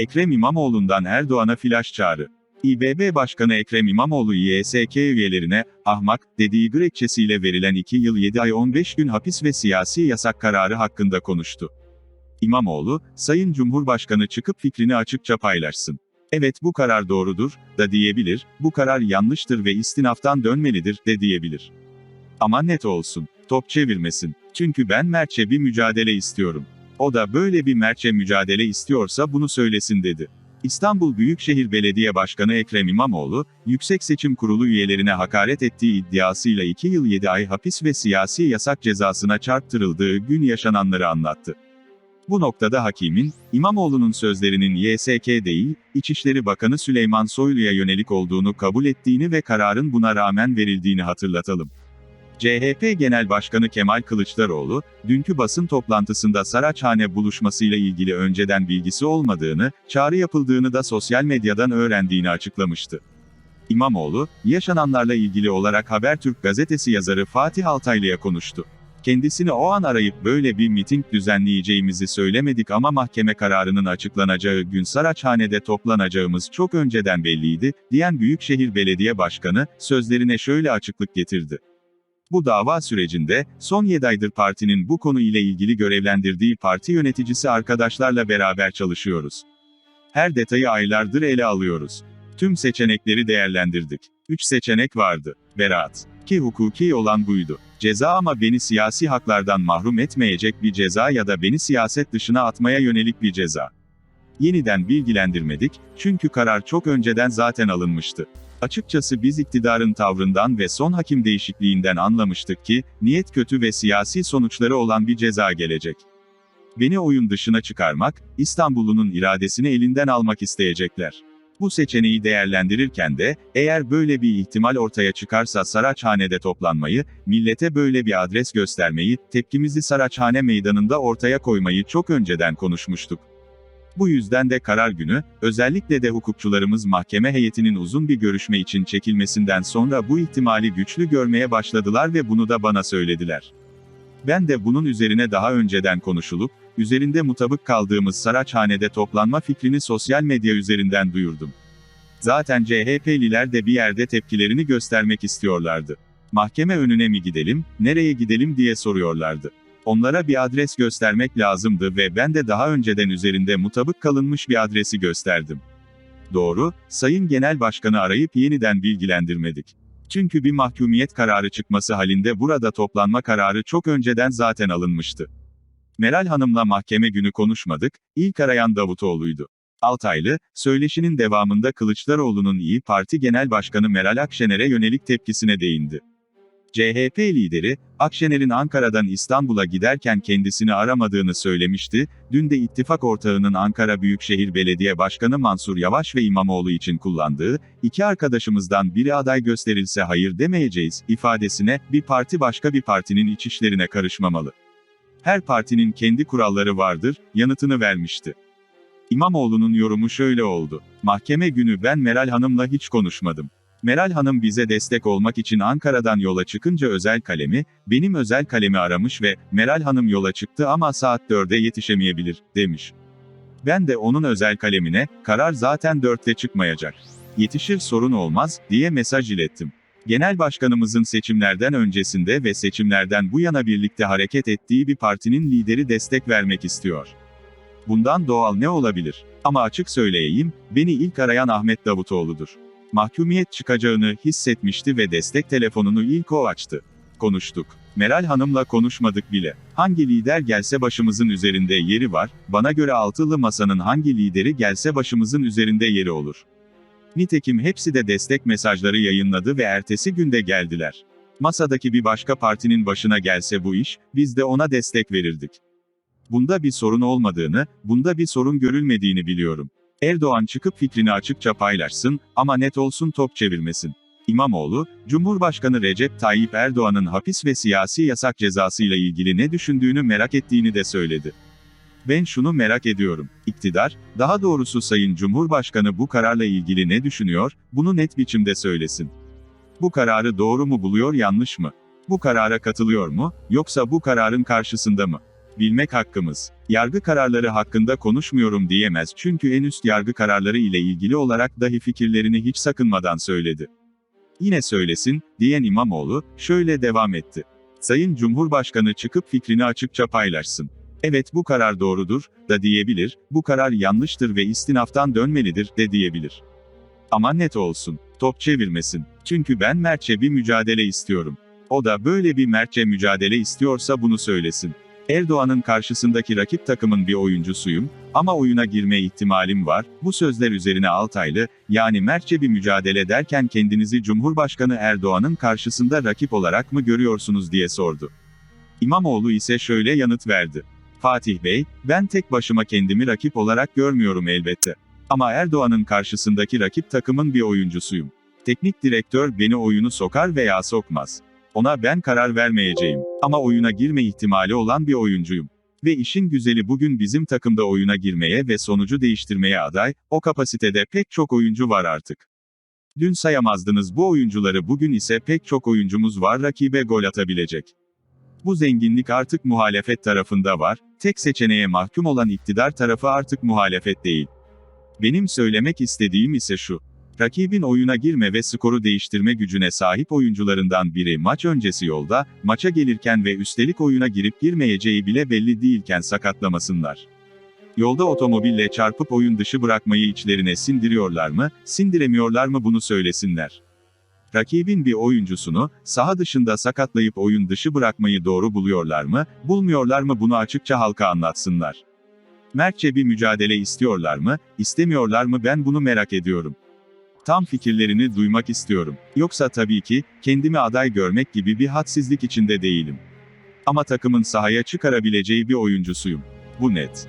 Ekrem İmamoğlu'ndan Erdoğan'a flash çağrı. İBB Başkanı Ekrem İmamoğlu YSK üyelerine, ahmak, dediği gerekçesiyle verilen 2 yıl 7 ay 15 gün hapis ve siyasi yasak kararı hakkında konuştu. İmamoğlu, Sayın Cumhurbaşkanı çıkıp fikrini açıkça paylaşsın. Evet bu karar doğrudur, da diyebilir, bu karar yanlıştır ve istinaftan dönmelidir, de diyebilir. Ama net olsun, top çevirmesin. Çünkü ben mertçe bir mücadele istiyorum. O da böyle bir mertçe mücadele istiyorsa bunu söylesin dedi. İstanbul Büyükşehir Belediye Başkanı Ekrem İmamoğlu, Yüksek Seçim Kurulu üyelerine hakaret ettiği iddiasıyla 2 yıl 7 ay hapis ve siyasi yasak cezasına çarptırıldığı gün yaşananları anlattı. Bu noktada hakimin, İmamoğlu'nun sözlerinin YSK değil, İçişleri Bakanı Süleyman Soylu'ya yönelik olduğunu kabul ettiğini ve kararın buna rağmen verildiğini hatırlatalım. CHP Genel Başkanı Kemal Kılıçdaroğlu, dünkü basın toplantısında Saraçhane buluşmasıyla ilgili önceden bilgisi olmadığını, çağrı yapıldığını da sosyal medyadan öğrendiğini açıklamıştı. İmamoğlu, yaşananlarla ilgili olarak Habertürk gazetesi yazarı Fatih Altaylı'ya konuştu. Kendisini o an arayıp böyle bir miting düzenleyeceğimizi söylemedik ama mahkeme kararının açıklanacağı gün Saraçhane'de toplanacağımız çok önceden belliydi, diyen Büyükşehir Belediye Başkanı, sözlerine şöyle açıklık getirdi. Bu dava sürecinde, son 7 aydır partinin bu konu ile ilgili görevlendirdiği parti yöneticisi arkadaşlarla beraber çalışıyoruz. Her detayı aylardır ele alıyoruz. Tüm seçenekleri değerlendirdik. 3 seçenek vardı. Beraat. Ki hukuki olan buydu. Ceza ama beni siyasi haklardan mahrum etmeyecek bir ceza ya da beni siyaset dışına atmaya yönelik bir ceza. Yeniden bilgilendirmedik, çünkü karar çok önceden zaten alınmıştı. Açıkçası biz iktidarın tavrından ve son hakim değişikliğinden anlamıştık ki, niyet kötü ve siyasi sonuçları olan bir ceza gelecek. Beni oyun dışına çıkarmak, İstanbul'un iradesini elinden almak isteyecekler. Bu seçeneği değerlendirirken de, eğer böyle bir ihtimal ortaya çıkarsa Saraçhane'de toplanmayı, millete böyle bir adres göstermeyi, tepkimizi Saraçhane meydanında ortaya koymayı çok önceden konuşmuştuk. Bu yüzden de karar günü, özellikle de hukukçularımız mahkeme heyetinin uzun bir görüşme için çekilmesinden sonra bu ihtimali güçlü görmeye başladılar ve bunu da bana söylediler. Ben de bunun üzerine daha önceden konuşulup, üzerinde mutabık kaldığımız Saraçhane'de toplanma fikrini sosyal medya üzerinden duyurdum. Zaten CHP'liler de bir yerde tepkilerini göstermek istiyorlardı. Mahkeme önüne mi gidelim, nereye gidelim diye soruyorlardı. Onlara bir adres göstermek lazımdı ve ben de daha önceden üzerinde mutabık kalınmış bir adresi gösterdim. Doğru, Sayın Genel Başkanı arayıp yeniden bilgilendirmedik. Çünkü bir mahkumiyet kararı çıkması halinde burada toplanma kararı çok önceden zaten alınmıştı. Meral Hanım'la mahkeme günü konuşmadık, ilk arayan Davutoğlu'ydu. Altaylı, söyleşinin devamında Kılıçdaroğlu'nun İyi Parti Genel Başkanı Meral Akşener'e yönelik tepkisine değindi. CHP lideri, Akşener'in Ankara'dan İstanbul'a giderken kendisini aramadığını söylemişti, dün de ittifak ortağının Ankara Büyükşehir Belediye Başkanı Mansur Yavaş ve İmamoğlu için kullandığı, iki arkadaşımızdan biri aday gösterilse hayır demeyeceğiz, ifadesine, bir parti başka bir partinin iç işlerine karışmamalı. Her partinin kendi kuralları vardır, yanıtını vermişti. İmamoğlu'nun yorumu şöyle oldu. Mahkeme günü ben Meral Hanım'la hiç konuşmadım. Meral Hanım bize destek olmak için Ankara'dan yola çıkınca özel kalemi, benim özel kalemi aramış ve, Meral Hanım yola çıktı ama saat 4'e yetişemeyebilir, demiş. Ben de onun özel kalemine, karar zaten 4'te çıkmayacak. Yetişir sorun olmaz, diye mesaj ilettim. Genel başkanımızın seçimlerden öncesinde ve seçimlerden bu yana birlikte hareket ettiği bir partinin lideri destek vermek istiyor. Bundan doğal ne olabilir? Ama açık söyleyeyim, beni ilk arayan Ahmet Davutoğlu'dur. Mahkumiyet çıkacağını hissetmişti ve destek telefonunu ilk o açtı. Konuştuk. Meral Hanım'la konuşmadık bile. Hangi lider gelse başımızın üzerinde yeri var, bana göre altılı masanın hangi lideri gelse başımızın üzerinde yeri olur. Nitekim hepsi de destek mesajları yayınladı ve ertesi günde geldiler. Masadaki bir başka partinin başına gelse bu iş, biz de ona destek verirdik. Bunda bir sorun olmadığını, bunda bir sorun görülmediğini biliyorum. Erdoğan çıkıp fikrini açıkça paylaşsın, ama net olsun top çevirmesin. İmamoğlu, Cumhurbaşkanı Recep Tayyip Erdoğan'ın hapis ve siyasi yasak cezasıyla ilgili ne düşündüğünü merak ettiğini de söyledi. Ben şunu merak ediyorum. İktidar, daha doğrusu Sayın Cumhurbaşkanı bu kararla ilgili ne düşünüyor, bunu net biçimde söylesin. Bu kararı doğru mu buluyor yanlış mı? Bu karara katılıyor mu, yoksa bu kararın karşısında mı? Bilmek hakkımız. Yargı kararları hakkında konuşmuyorum diyemez çünkü en üst yargı kararları ile ilgili olarak dahi fikirlerini hiç sakınmadan söyledi. Yine söylesin, diyen İmamoğlu, şöyle devam etti. Sayın Cumhurbaşkanı çıkıp fikrini açıkça paylaşsın. Evet bu karar doğrudur, da diyebilir, bu karar yanlıştır ve istinaftan dönmelidir, de diyebilir. Ama net olsun, top çevirmesin. Çünkü ben mertçe bir mücadele istiyorum. O da böyle bir mertçe mücadele istiyorsa bunu söylesin. Erdoğan'ın karşısındaki rakip takımın bir oyuncusuyum, ama oyuna girme ihtimalim var, bu sözler üzerine Altaylı, yani mertçe bir mücadele derken kendinizi Cumhurbaşkanı Erdoğan'ın karşısında rakip olarak mı görüyorsunuz diye sordu. İmamoğlu ise şöyle yanıt verdi. Fatih Bey, ben tek başıma kendimi rakip olarak görmüyorum elbette. Ama Erdoğan'ın karşısındaki rakip takımın bir oyuncusuyum. Teknik direktör beni oyunu sokar veya sokmaz. Ona ben karar vermeyeceğim. Ama oyuna girme ihtimali olan bir oyuncuyum. Ve işin güzeli bugün bizim takımda oyuna girmeye ve sonucu değiştirmeye aday, o kapasitede pek çok oyuncu var artık. Dün sayamazdınız bu oyuncuları bugün ise pek çok oyuncumuz var rakibe gol atabilecek. Bu zenginlik artık muhalefet tarafında var, tek seçeneğe mahkum olan iktidar tarafı artık muhalefet değil. Benim söylemek istediğim ise şu. Rakibin oyuna girme ve skoru değiştirme gücüne sahip oyuncularından biri maç öncesi yolda, maça gelirken ve üstelik oyuna girip girmeyeceği bile belli değilken sakatlamasınlar. Yolda otomobille çarpıp oyun dışı bırakmayı içlerine sindiriyorlar mı, sindiremiyorlar mı bunu söylesinler. Rakibin bir oyuncusunu, saha dışında sakatlayıp oyun dışı bırakmayı doğru buluyorlar mı, bulmuyorlar mı bunu açıkça halka anlatsınlar. Mertçe bir mücadele istiyorlar mı, istemiyorlar mı ben bunu merak ediyorum. Tam fikirlerini duymak istiyorum. Yoksa tabii ki, kendimi aday görmek gibi bir hadsizlik içinde değilim. Ama takımın sahaya çıkarabileceği bir oyuncusuyum. Bu net.